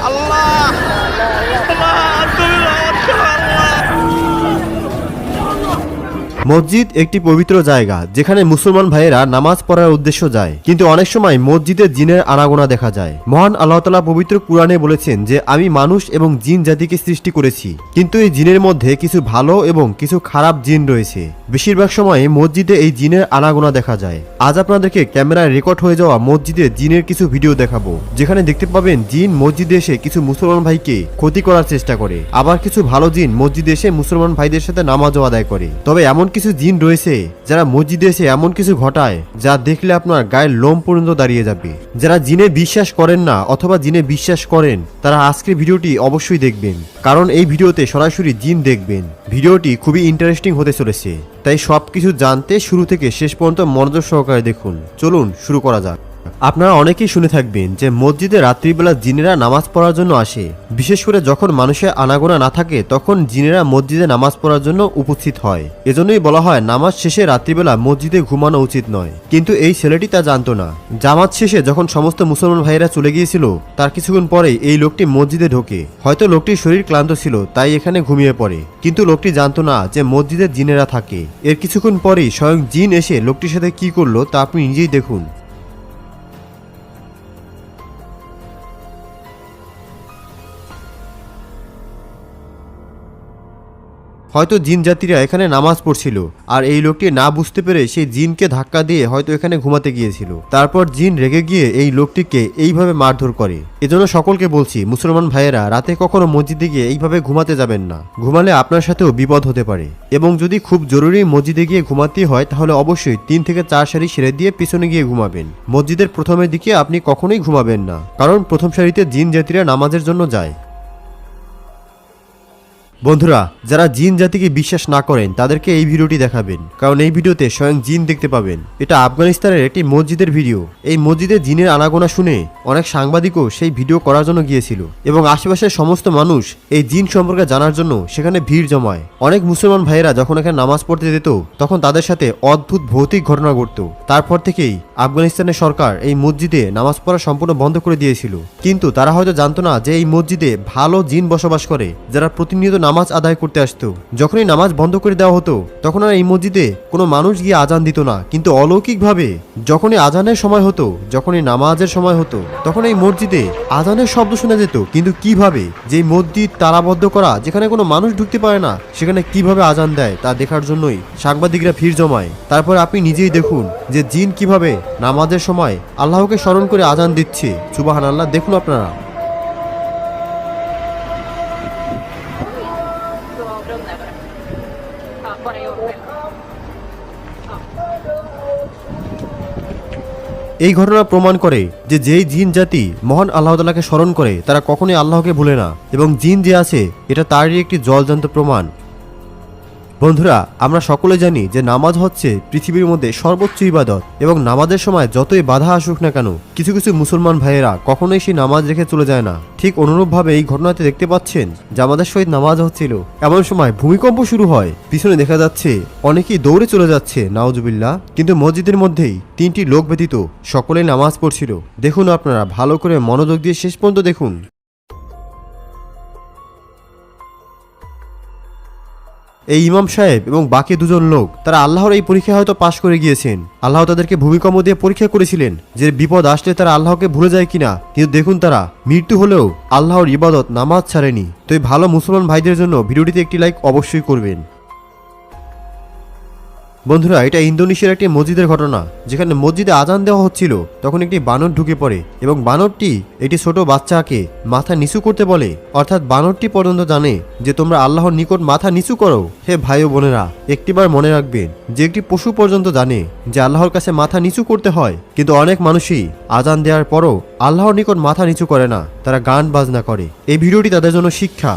আল্লাহ আল্লাহ তুমি রহমত করো আল্লাহ মসজিদ একটি পবিত্র জায়গা, যেখানে মুসলমান ভাইয়েরা নামাজ পড়ার উদ্দেশ্য যায়। কিন্তু অনেক সময় মসজিদে জিনের আনাগোনা দেখা যায়। মহান আল্লাহ তালা পবিত্র কোরআনে বলেছেন যে, আমি মানুষ এবং জিন জাতিকে সৃষ্টি করেছি। কিন্তু এই জিনের মধ্যে কিছু ভালো এবং কিছু খারাপ জিন রয়েছে। বেশিরভাগ সময় মসজিদে এই জিনের আনাগোনা দেখা যায়। আজ আপনাদেরকে ক্যামেরায় রেকর্ড হয়ে যাওয়া মসজিদে জিনের কিছু ভিডিও দেখাবো। যেখানে দেখতে পাবেন জিন মসজিদে এসে কিছু মুসলমান ভাইকে ক্ষতি করার চেষ্টা করে। আবার কিছু ভালো জিন মসজিদে এসে মুসলমান ভাইদের সাথে নামাজও আদায় করে। তবে এমন কিছু জিন রয়েছে যারা মসজিদে এসে এমন কিছু ঘটায় যা দেখলে আপনার গায়ের লোম পর্যন্ত দাঁড়িয়ে যাবে। যারা জিনে বিশ্বাস করেন না অথবা জিনে বিশ্বাস করেন, তারা আজকের ভিডিওটি অবশ্যই দেখবেন, কারণ এই ভিডিওতে সরাসরি জিন দেখবেন। ভিডিওটি খুবই ইন্টারেস্টিং হতে চলেছে, তাই সব কিছু জানতে শুরু থেকে শেষ পর্যন্ত মনোযোগ সহকারে দেখুন। চলুন শুরু করা যাক। আপনারা অনেকেই শুনে থাকবেন যে মসজিদে রাত্রিবেলা জিনেরা নামাজ পড়ার জন্য আসে। বিশেষ করে যখন মানুষের আনাগোনা না থাকে, তখন জিনেরা মসজিদে নামাজ পড়ার জন্য উপস্থিত হয়। এজন্যই বলা হয়, নামাজ শেষে রাত্রিবেলা মসজিদে ঘুমানো উচিত নয়। কিন্তু এই ছেলেটি তা জানতো না। জামাত শেষে যখন সমস্ত মুসলমান ভাইয়েরা চলে গিয়েছিল, তার কিছুক্ষণ পরেই এই লোকটি মসজিদে ঢোকে। হয়তো লোকটির শরীর ক্লান্ত ছিল, তাই এখানে ঘুমিয়ে পড়ে। কিন্তু লোকটি জানতো না যে মসজিদে জিনেরা থাকে। এর কিছুক্ষণ পরেই স্বয়ং জিন এসে লোকটির সাথে কি করল তা আপনি নিজেই দেখুন। হয়তো জিন জাতিরা এখানে নামাজ পড়ছিল, আর এই লোকটি না বুঝতে পেরে সেই জিনকে ধাক্কা দিয়ে হয়তো এখানে ঘুমাতে গিয়েছিল। তারপর জিন রেগে গিয়ে এই লোকটিকে এইভাবে মারধর করে। এজন্য সকলকে বলছি, মুসলমান ভাইয়েরা, রাতে কখনো মসজিদে গিয়ে এইভাবে ঘুমাতে যাবেন না। ঘুমালে আপনার সাথেও বিপদ হতে পারে। এবং যদি খুব জরুরি মসজিদে গিয়ে ঘুমাতে হয়, তাহলে অবশ্যই তিন থেকে চার সারি সেরে দিয়ে পিছনে গিয়ে ঘুমাবেন। মসজিদের প্রথমের দিকে আপনি কখনোই ঘুমাবেন না, কারণ প্রথম সারিতে জিন জাতিরা নামাজের জন্য যায়। বন্ধুরা, যারা জিন জাতিকে বিশ্বাস না করেন, তাদেরকে এই ভিডিওটি দেখাবেন। কারণ এই ভিডিওতে স্বয়ং জিন দেখতে পাবেন। এটা আফগানিস্তানের একটি মসজিদের ভিডিও। এই মসজিদে জিনের আনাগোনা শুনে অনেক সাংবাদিকও সেই ভিডিও করার জন্য গিয়েছিল এবং আশেপাশের সমস্ত মানুষ এই জিন সম্পর্কে জানার জন্য সেখানে ভিড় জমায়। অনেক মুসলমান ভাইয়েরা যখন এখানে নামাজ পড়তে যেত, তখন তাদের সাথে অদ্ভুত ভৌতিক ঘটনা ঘটত। তারপর থেকেই আফগানিস্তানের সরকার এই মসজিদে নামাজ পড়া সম্পূর্ণ বন্ধ করে দিয়েছিল। কিন্তু তারা হয়তো জানতো না যে এই মসজিদে ভালো জিন বসবাস করে, যারা প্রতিনিয়ত নামাজ আদায় করতে আসতো। যখনই নামাজ বন্ধ করে দেওয়া হতো, তখন আর এই মসজিদে কোনো মানুষ গিয়ে আজান দিত না। কিন্তু অলৌকিকভাবে, যখনই আজানের সময় হতো, যখনই নামাজের সময় হতো, তখন এই মসজিদে আজানের শব্দ শোনা যেত। কিন্তু কীভাবে যে মসজিদ তারাবদ্ধ করা, যেখানে কোনো মানুষ ঢুকতে পারে না, সেখানে কীভাবে আজান দেয়, তা দেখার জন্যই সাংবাদিকরা ভিড় জমায়। তারপর আপনি নিজেই দেখুন যে জিন কীভাবে নামাজের সময় আল্লাহকে স্মরণ করে আজান দিচ্ছে। সুবাহান আল্লাহ দেখুন আপনারা। এই ঘটনা প্রমাণ করে যে যেই জিন জাতি মহান আল্লাহ তালাকে স্মরণ করে, তারা কখনোই আল্লাহকে ভুলে না। এবং জিন যে আছে, এটা তারই একটি জলজান্ত প্রমাণ। বন্ধুরা, আমরা সকলে জানি যে নামাজ হচ্ছে পৃথিবীর মধ্যে সর্বোচ্চ ইবাদত এবং নামাজের সময় যতই বাধা আসুক না কেন, কিছু কিছু মুসলমান ভাইয়েরা কখনোই সেই নামাজ রেখে চলে যায় না। ঠিক অনুরূপভাবে এই ঘটনাতে দেখতে পাচ্ছেন যে আমাদের সহিত নামাজ হচ্ছিল। এমন সময় ভূমিকম্প শুরু হয়। পিছনে দেখা যাচ্ছে অনেকেই দৌড়ে চলে যাচ্ছে নাওজুবিল্লাহ কিন্তু মসজিদের মধ্যেই তিনটি লোক ব্যতীত সকলেই নামাজ পড়ছিল। দেখুন আপনারা, ভালো করে মনোযোগ দিয়ে শেষ পর্যন্ত দেখুন। এই ইমাম সাহেব এবং বাকি দুজন লোক, তারা আল্লাহর এই পরীক্ষা হয়তো পাশ করে গিয়েছেন। আল্লাহ তাদেরকে ভূমিকম্প দিয়ে পরীক্ষা করেছিলেন যে বিপদ আসলে তারা আল্লাহকে ভুলে যায় কিনা। কিন্তু দেখুন তারা, মৃত্যু হলেও আল্লাহর ইবাদত নামাজ ছাড়েনি। তো এই ভালো মুসলমান ভাইদের জন্য ভিডিওটিতে একটি লাইক অবশ্যই করবেন। বন্ধুরা, এটা ইন্দোনেশিয়ার একটি মসজিদের ঘটনা। যেখানে মসজিদে আজান দেওয়া হচ্ছিল, তখন একটি বানর ঢুকে পড়ে এবং বানরটি একটি ছোট বাচ্চাকে মাথা নিচু করতে বলে। অর্থাৎ বানরটি পর্যন্ত জানে যে তোমরা আল্লাহর নিকট মাথা নিচু করো। হে ভাই ও বোনেরা, একটিবার মনে রাখবেন, যে একটি পশু পর্যন্ত জানে যে আল্লাহর কাছে মাথা নিচু করতে হয়, কিন্তু অনেক মানুষই আজান দেওয়ার পরও আল্লাহর নিকট মাথা নিচু করে না। তারা গান বাজনা করে। এই ভিডিওটি তাদের জন্য শিক্ষা।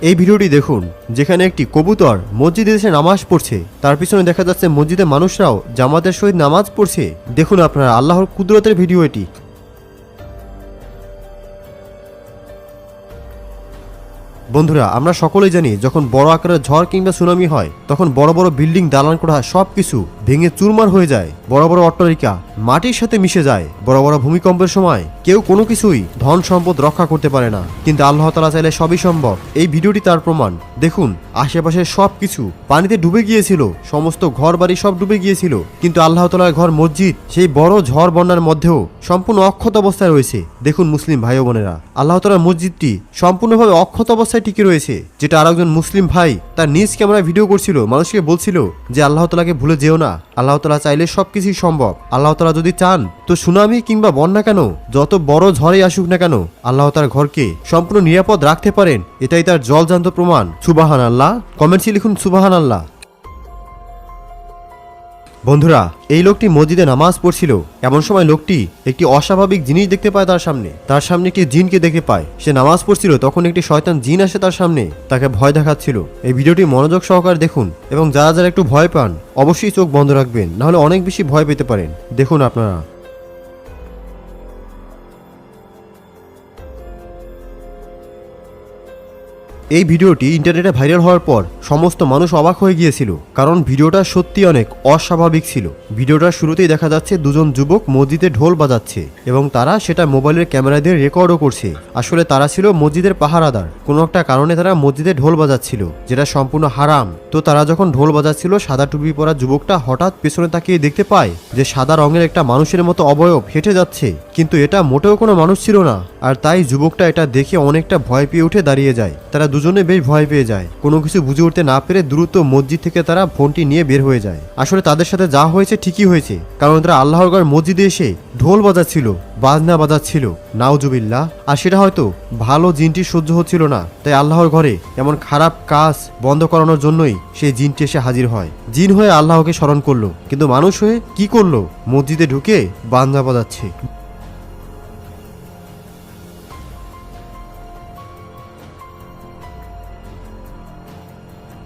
এই ভিডিওটি দেখুন, যেখানে একটি কবুতর মসজিদে এসে নামাজ পড়ছে। তার পিছনে দেখা যাচ্ছে মসজিদে মানুষরাও জামাতের সহিত নামাজ পড়ছে। দেখুন আপনারা, আল্লাহর কুদরতের ভিডিও এটি। বন্ধুরা, আমরা সকলেই জানি যখন বড় আকারের ঝড় কিংবা সুনামি হয়, তখন বড় বড় বিল্ডিং দালান করা সবকিছু ভেঙে চুরমার হয়ে যায়। বড় বড় অট্টালিকা মাটির সাথে মিশে যায়। বড় বড় ভূমিকম্পের সময় কেউ কোনো কিছুই ধন সম্পদ রক্ষা করতে পারে না। কিন্তু আল্লাহ তালা চাইলে সবই সম্ভব। এই ভিডিওটি তার প্রমাণ। দেখুন আশেপাশের সব কিছু পানিতে ডুবে গিয়েছিল, সমস্ত ঘর বাড়ি সব ডুবে গিয়েছিল। কিন্তু আল্লাহ তালার ঘর মসজিদ, সেই বড় ঝড় বন্যার মধ্যেও সম্পূর্ণ অক্ষত অবস্থায় রয়েছে। দেখুন মুসলিম ভাই বোনেরা, আল্লাহ তালার মসজিদটি সম্পূর্ণভাবে অক্ষত অবস্থায় টিকে রয়েছে, যেটা আরেকজন মুসলিম ভাই তার নিজ ক্যামেরায় ভিডিও করছিল, মানুষকে বলছিল যে আল্লাহ তালাকে ভুলে যেও না, আল্লাহ তালা চাইলে সবকিছুই সম্ভব। আল্লাহ তালা যদি চান, তো সুনামি কিংবা বন্যা কেন, যত বড় ঝড়ে আসুক না কেন, আল্লাহ তার ঘরকে সম্পূর্ণ নিরাপদ রাখতে পারেন, এটাই তার জলজান্ত প্রমাণ। সুবাহান আল্লাহ কমেন্টসে লিখুন সুবাহান আল্লাহ বন্ধুরা, এই লোকটি মসজিদে নামাজ পড়ছিল। এমন সময় লোকটি একটি অস্বাভাবিক জিনিস দেখতে পায় তার সামনে। তার সামনে একটি জিনকে দেখে পায়। সে নামাজ পড়ছিল, তখন একটি শয়তান জিন আসে তার সামনে। তাকে ভয় দেখাচ্ছিল। এই ভিডিওটি মনোযোগ সহকারে দেখুন এবং যারা যারা একটু ভয় পান, অবশ্যই চোখ বন্ধ রাখবেন, নাহলে অনেক বেশি ভয় পেতে পারেন। দেখুন আপনারা। এই ভিডিওটি ইন্টারনেটে ভাইরাল হওয়ার পর সমস্ত মানুষ অবাক হয়ে গিয়েছিল, কারণ ভিডিওটা সত্যি অনেক অস্বাভাবিক ছিল। ভিডিওটার শুরুতেই দেখা যাচ্ছে দুজন যুবক মসজিদে ঢোল বাজাচ্ছে এবং তারা সেটা মোবাইলের ক্যামেরা দিয়ে রেকর্ডও করছে। আসলে তারা ছিল মসজিদের পাহারাদার। কোনো একটা কারণে তারা মসজিদে ঢোল বাজাচ্ছিল, যেটা সম্পূর্ণ হারাম। তো তারা যখন ঢোল বাজাচ্ছিল, সাদা টুপি পরা যুবকটা হঠাৎ পেছনে তাকিয়ে দেখতে পায় যে সাদা রঙের একটা মানুষের মতো অবয়ব হেঁটে যাচ্ছে। কিন্তু এটা মোটেও কোনো মানুষ ছিল না। আর তাই যুবকটা এটা দেখে অনেকটা ভয় পেয়ে উঠে দাঁড়িয়ে যায়। তারা দুজনে বেশ ভয় পেয়ে যায়। কোনো কিছু বুঝে উঠতে না পেরে দ্রুত মসজিদ থেকে তারা ফোনটি নিয়ে বের হয়ে যায়। আসলে তাদের সাথে যা হয়েছে ঠিকই হয়েছে, কারণ তারা আল্লাহর ঘর মসজিদে এসে ঢোল বাজাচ্ছিল, বাজনা বাজাচ্ছিল, নাউজুবিল্লাহ। আর সেটা হয়তো ভালো জিনটি সহ্য হচ্ছিল না, তাই আল্লাহর ঘরে এমন খারাপ কাজ বন্ধ করানোর জন্যই সেই জিনটি এসে হাজির হয়। জিন হয়ে আল্লাহকে স্মরণ করল, কিন্তু মানুষ হয়ে কি করল? মসজিদে ঢুকে বাজনা বাজাচ্ছে।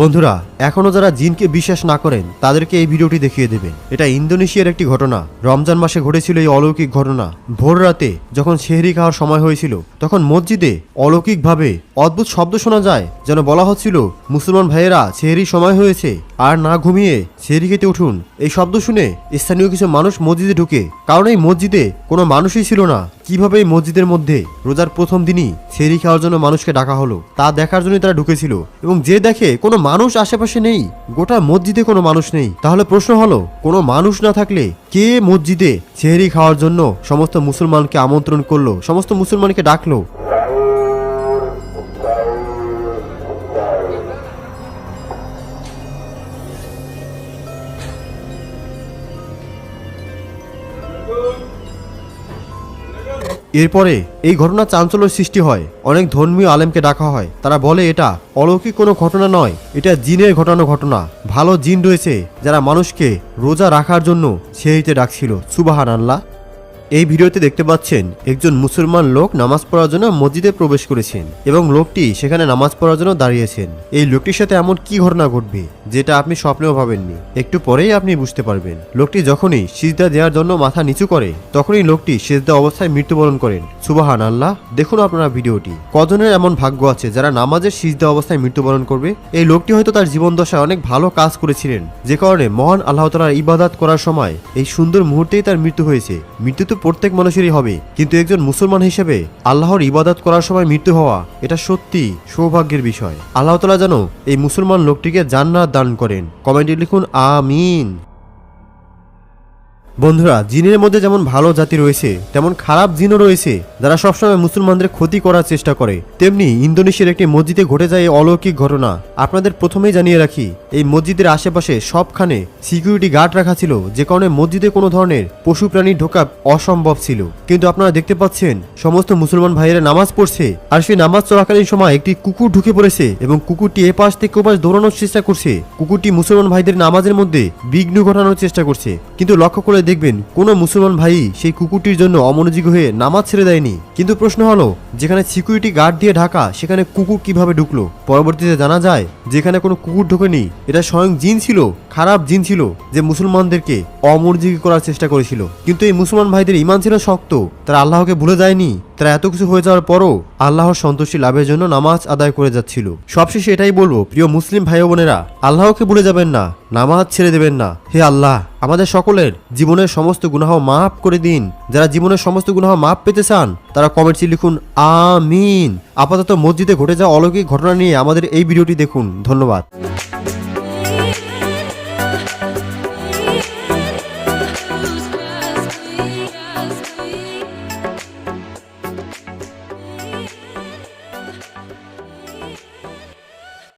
বন্ধুরা, এখনও যারা জিনকে বিশ্বাস না করেন, তাদেরকে এই ভিডিওটি দেখিয়ে দেবেন এটা ইন্দোনেশিয়ার একটি ঘটনা। রমজান মাসে ঘটেছিল এই অলৌকিক ঘটনা। ভোর রাতে যখন শেহরি খাওয়ার সময় হয়েছিল, তখন মসজিদে অলৌকিকভাবে অদ্ভুত শব্দ শোনা যায়, যেন বলা হচ্ছিল, মুসলমান ভাইয়েরা শেহরি সময় হয়েছে। আর না ঘুমিয়ে খেতে উঠুন। এই শব্দ শুনে স্থানীয় কিছু মানুষ মসজিদে ঢুকে। কারণ এই মসজিদে কোনো মানুষই ছিল না। কীভাবে এই মসজিদের মধ্যে রোজার প্রথম দিনই সেরি খাওয়ার জন্য মানুষকে ডাকা হলো, তা দেখার জন্য তারা ঢুকেছিল। এবং যে দেখে কোনো মানুষ আশেপাশে নেই, গোটা মসজিদে কোনো মানুষ নেই, তাহলে প্রশ্ন হলো, কোনো মানুষ না থাকলে কে মসজিদে সেহরি খাওয়ার জন্য সমস্ত মুসলমানকে আমন্ত্রণ করল, সমস্ত মুসলমানকে ডাকলো? এরপরে এই ঘটনা চাঞ্চল্য সৃষ্টি হয়। অনেক ধর্মীয় আলেমকে ডাকা হয়। তারা বলে, এটা অলৌকিক কোনো ঘটনা নয়। এটা জিনের ঘটানো ঘটনা। ভালো জিন রয়েছে যারা মানুষকে রোজা রাখার জন্য সেহিতে ডাকছিল। সুবাহান আল্লাহ এই ভিডিওতে দেখতে পাচ্ছেন একজন মুসলমান লোক নামাজ পড়ার জন্য মসজিদে প্রবেশ করেছেন এবং লোকটি সেখানে নামাজ পড়ার জন্য দাঁড়িয়েছেন। এই লোকটির সাথে এমন কি ঘটনা ঘটবে, যেটা আপনি স্বপ্নেও ভাবেননি? একটু পরেই আপনি বুঝতে পারবেন। লোকটি যখনই সিজদা দেওয়ার জন্য মাথা নিচু করে, তখনই লোকটি সিজদা অবস্থায় মৃত্যুবরণ করেন। সুবাহান আল্লাহ দেখুন আপনারা ভিডিওটি। কজনের এমন ভাগ্য আছে যারা নামাজের সিজদা অবস্থায় মৃত্যুবরণ করবে? এই লোকটি হয়তো তার জীবন দশায় অনেক ভালো কাজ করেছিলেন। যে কারণে মহান আল্লাহ তালার ইবাদাত করার সময় এই সুন্দর মুহূর্তেই তার মৃত্যু হয়েছে। মৃত্যু তো প্রত্যেক মানুষেরই হবে। কিন্তু একজন মুসলমান হিসেবে আল্লাহর ইবাদত করার সময় মৃত্যু হওয়া, এটা সত্যি সৌভাগ্যের বিষয়। আল্লাহ তালা যেন এই মুসলমান লোকটিকে জান্নাত দান করেন। কমেন্টে লিখুন, আমিন। বন্ধুরা, জিনের মধ্যে যেমন ভালো জাতি রয়েছে, তেমন খারাপ জিনও রয়েছে, যারা সবসময় মুসলমানদের ক্ষতি করার চেষ্টা করে। তেমনি ইন্দোনেশিয়ার একটি মসজিদে ঘটে যায় এই অলৌকিক ঘটনা। আপনাদের প্রথমেই জানিয়ে রাখি, এই মসজিদের আশেপাশে সবখানে সিকিউরিটি গার্ড রাখা ছিল, যে কারণে মসজিদে কোনো ধরনের পশু প্রাণী ঢোকা অসম্ভব ছিল। কিন্তু আপনারা দেখতে পাচ্ছেন, সমস্ত মুসলমান ভাইয়েরা নামাজ পড়ছে, আর সেই নামাজ চলাকালীন সময় একটি কুকুর ঢুকে পড়েছে এবং কুকুরটি এ পাশ থেকে ওপাশ দৌড়ানোর চেষ্টা করছে। কুকুরটি মুসলমান ভাইদের নামাজের মধ্যে বিঘ্ন ঘটানোর চেষ্টা করছে। কিন্তু লক্ষ্য করে দেখবেন, কোনো মুসলমান ভাই সেই কুকুরটির জন্য অমনোযোগী হয়ে নামাজ ছেড়ে দেয়নি। কিন্তু প্রশ্ন হলো, যেখানে সিকিউরিটি গার্ড দিয়ে ঢাকা, সেখানে কুকুর কীভাবে ঢুকলো? পরবর্তীতে জানা যায়, যেখানে কোনো কুকুর ঢোকেনি, এটা স্বয়ং জিন ছিল। খারাপ জিন ছিল যে মুসলমানদেরকে অমর্জিকি করার চেষ্টা করেছিল। কিন্তু এই মুসলমান ভাইদের ইমান ছিল শক্ত। তারা আল্লাহকে ভুলে যায়নি। তারা এত কিছু হয়ে যাওয়ার পরও আল্লাহর সন্তুষ্টি লাভের জন্য নামাজ আদায় করে যাচ্ছিল। সবশেষে এটাই বলব, প্রিয় মুসলিম ভাই বোনেরা, আল্লাহকে ভুলে যাবেন না, নামাজ ছেড়ে দেবেন না। হে আল্লাহ, আমাদের সকলের জীবনের সমস্ত গুনাহ মাফ করে দিন। যারা জীবনের সমস্ত গুনাহ মাফ পেতে চান, তারা কমেন্টসে লিখুন, আমিন। আপাতত মসজিদে ঘটে যাওয়া অলৌকিক ঘটনা নিয়ে আমাদের এই ভিডিওটি দেখুন। ধন্যবাদ।